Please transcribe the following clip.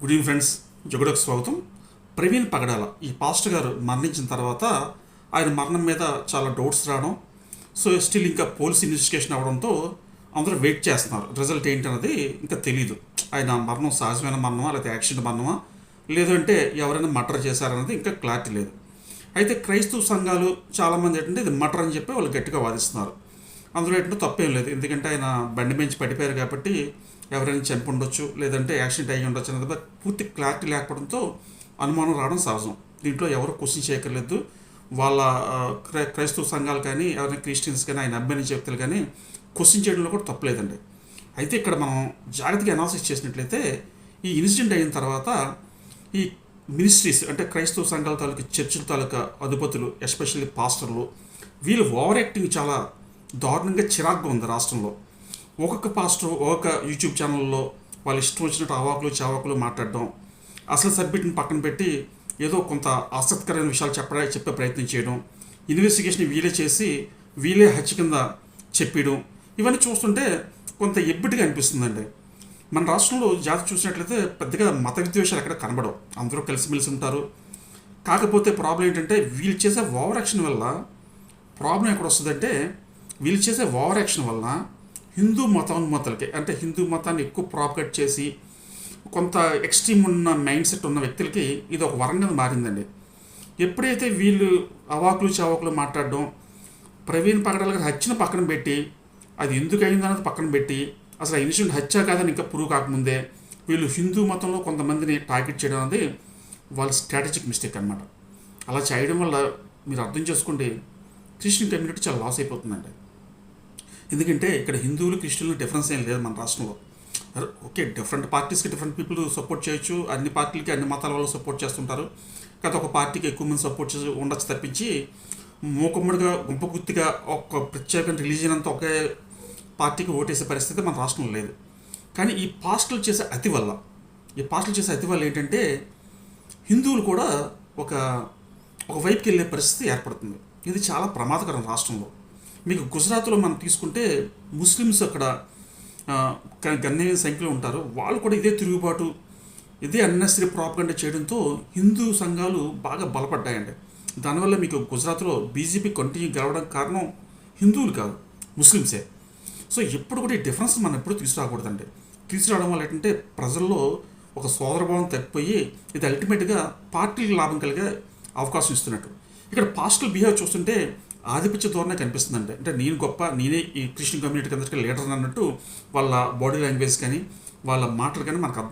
Good evening friends జగుడకు స్వాగతం. ప్రవీణ్ పగడాల ఈ pastor గారు మరణించిన తర్వాత ఆయన మరణం మీద చాలా డౌట్స్ రావడం సో స్టిల్ ఇంకా పోలీస్ ఇన్వెస్టిగేషన్ అవడంతో అందరూ వెయిట్ చేస్తున్నారు. రిజల్ట్ ఏంటన్నది ఇంకా తెలియదు ఆయన మరణం సహజమైన మరణమా లేదా యాక్సిడెంట్ మరణమా లేదంటే ఎవరైనా మటర్ చేశారన్నది ఇంకా క్లారిటీ లేదు. అయితే క్రైస్తవ సంఘాలు చాలామంది ఏంటంటే ఇది మటర్ అని చెప్పి వాళ్ళు గట్టిగా వాదిస్తున్నారు. అందులో ఏంటంటే తప్పేం లేదు. ఎందుకంటే ఆయన బండి మించి పడిపోయారు కాబట్టి ఎవరైనా చనిపి ఉండొచ్చు లేదంటే యాక్సిడెంట్ అయ్యి ఉండొచ్చు అనేది పూర్తి క్లారిటీ లేకపోవడంతో అనుమానం రావడం సహజం. దీంట్లో ఎవరు క్వశ్చన్ చేయక్కర్లేదు. వాళ్ళ క్రై క్రైస్తవ సంఘాలు కానీ ఎవరైనా క్రిస్టియన్స్ కానీ ఆయన అబ్బాయిని చెప్తారు కానీ క్వశ్చన్ చేయడంలో కూడా తప్పలేదండి. అయితే ఇక్కడ మనం జాగ్రత్తగా అనాలసిస్ చేసినట్లయితే ఈ ఇన్సిడెంట్ అయిన తర్వాత ఈ మినిస్ట్రీస్ అంటే క్రైస్తవ సంఘాల తాలూకా చర్చిల తాలూకా అధిపతులు ఎస్పెషల్లీ పాస్టర్లు వీళ్ళు ఓవర్ యాక్టింగ్ చాలా దారుణంగా చిరాగ్గా ఉంది రాష్ట్రంలో. ఒక్కొక్క పాస్టర్ ఒక్కొక్క యూట్యూబ్ ఛానల్లో వాళ్ళు ఇష్టం వచ్చినట్టు అవాకులు చావాకులు మాట్లాడడం అసలు సబ్మిట్ని పక్కన పెట్టి ఏదో కొంత ఆసక్తికరమైన విషయాలు చెప్పడా చెప్పే ప్రయత్నం చేయడం ఇన్వెస్టిగేషన్ వీలే చేసి వీలే హత్య కింద చెప్పడం ఇవన్నీ చూస్తుంటే కొంత ఎబ్బిటిగా అనిపిస్తుందండి. మన రాష్ట్రంలో జాతి చూసినట్లయితే పెద్దగా మత విద్వేషాలు ఎక్కడ కనబడవు. అందరూ కలిసిమెలిసి ఉంటారు. కాకపోతే ప్రాబ్లం ఏంటంటే వీళ్ళు చేసే ఓవర్ యాక్షన్ వల్ల ప్రాబ్లం ఎక్కడ వస్తుందంటే వీళ్ళు చేసే ఓవర్ యాక్షన్ వలన హిందూ మతోన్మతులకి అంటే హిందూ మతాన్ని ఎక్కువ ప్రాపగేట్ చేసి కొంత ఎక్స్ట్రీమ్ ఉన్న మైండ్ సెట్ ఉన్న వ్యక్తులకి ఇది ఒక వరంగా మారిందండి. ఎప్పుడైతే వీళ్ళు అవాకులు చవాకులు మాట్లాడడం ప్రవీణ్ పగడాల గారి హత్యను పక్కన పెట్టి అది ఎందుకు అయిందన్నది పక్కన పెట్టి అసలు ఆ ఇన్సిడెంట్ హత్య కాదని ఇంకా ప్రూవ్ కాకముందే వీళ్ళు హిందూ మతంలో కొంతమందిని టార్గెట్ చేయడం అనేది వాళ్ళ స్ట్రాటజిక్ మిస్టేక్ అనమాట అలా చేయడం వల్ల మీరు అర్థం చేసుకోండి క్రిస్టియన్ కమ్యూనిటీ చాలా లాస్ అయిపోతుందండి. ఎందుకంటే ఇక్కడ హిందువులు క్రిస్టియన్లు డిఫరెన్స్ ఏం లేదు మన రాష్ట్రంలో. ఓకే డిఫరెంట్ పార్టీస్కి డిఫరెంట్ పీపుల్ సపోర్ట్ చేయొచ్చు. అన్ని పార్టీలకి అన్ని మతాల వాళ్ళు సపోర్ట్ చేస్తుంటారు. కాకపోతే ఒక పార్టీకి ఎక్కువ మంది సపోర్ట్ చేసి ఉండొచ్చు తప్పించి మూకమ్మడిగా గుంపగుత్తిగా ఒక ప్రత్యేక రిలీజియన్ అంతా ఒకే పార్టీకి ఓటేసే పరిస్థితి మన రాష్ట్రంలో లేదు. కానీ ఈ పాస్టులు చేసే అతి వల్ల ఈ పాస్టులు చేసే అతి వల్ల ఏంటంటే హిందువులు కూడా ఒక ఒక వైపుకి వెళ్ళే పరిస్థితి ఏర్పడుతుంది. ఇది చాలా ప్రమాదకరం రాష్ట్రంలో. మీకు గుజరాత్లో మనం తీసుకుంటే ముస్లిమ్స్ అక్కడ ఆ, గణనీయ సంఖ్యలో ఉంటారు. వాళ్ళు కూడా ఇదే తిరుగుబాటు ఇదే అన్నెసరీ ప్రాపగండ చేయడంతో హిందూ సంఘాలు బాగా బలపడ్డాయండి. దానివల్ల మీకు గుజరాత్లో బీజేపీ కంటిన్యూ గెలవడం కారణం హిందువులు కాదు ముస్లిమ్సే. సో ఎప్పుడు కూడా ఈ డిఫరెన్స్ మనం ఎప్పుడు తీసుకురాకూడదండి. తీసుకురావడం వల్ల ఏంటంటే ప్రజల్లో ఒక సోదరభావం తగ్గిపోయి ఇది అల్టిమేట్గా పార్టీకి లాభం కలిగే అవకాశం ఇస్తున్నట్టు. ఇక్కడ పాస్టల్ బిహేవ్ చూస్తుంటే ఆధిపత్య ధోరణే కనిపిస్తుందండి. అంటే నేను గొప్ప నేనే ఈ క్రిస్టియన్ కమ్యూనిటీకి అందరికీ లీడర్ అన్నట్టు వాళ్ళ బాడీ లాంగ్వేజ్ కానీ వాళ్ళ మాటలు కానీ మనకు అర్థం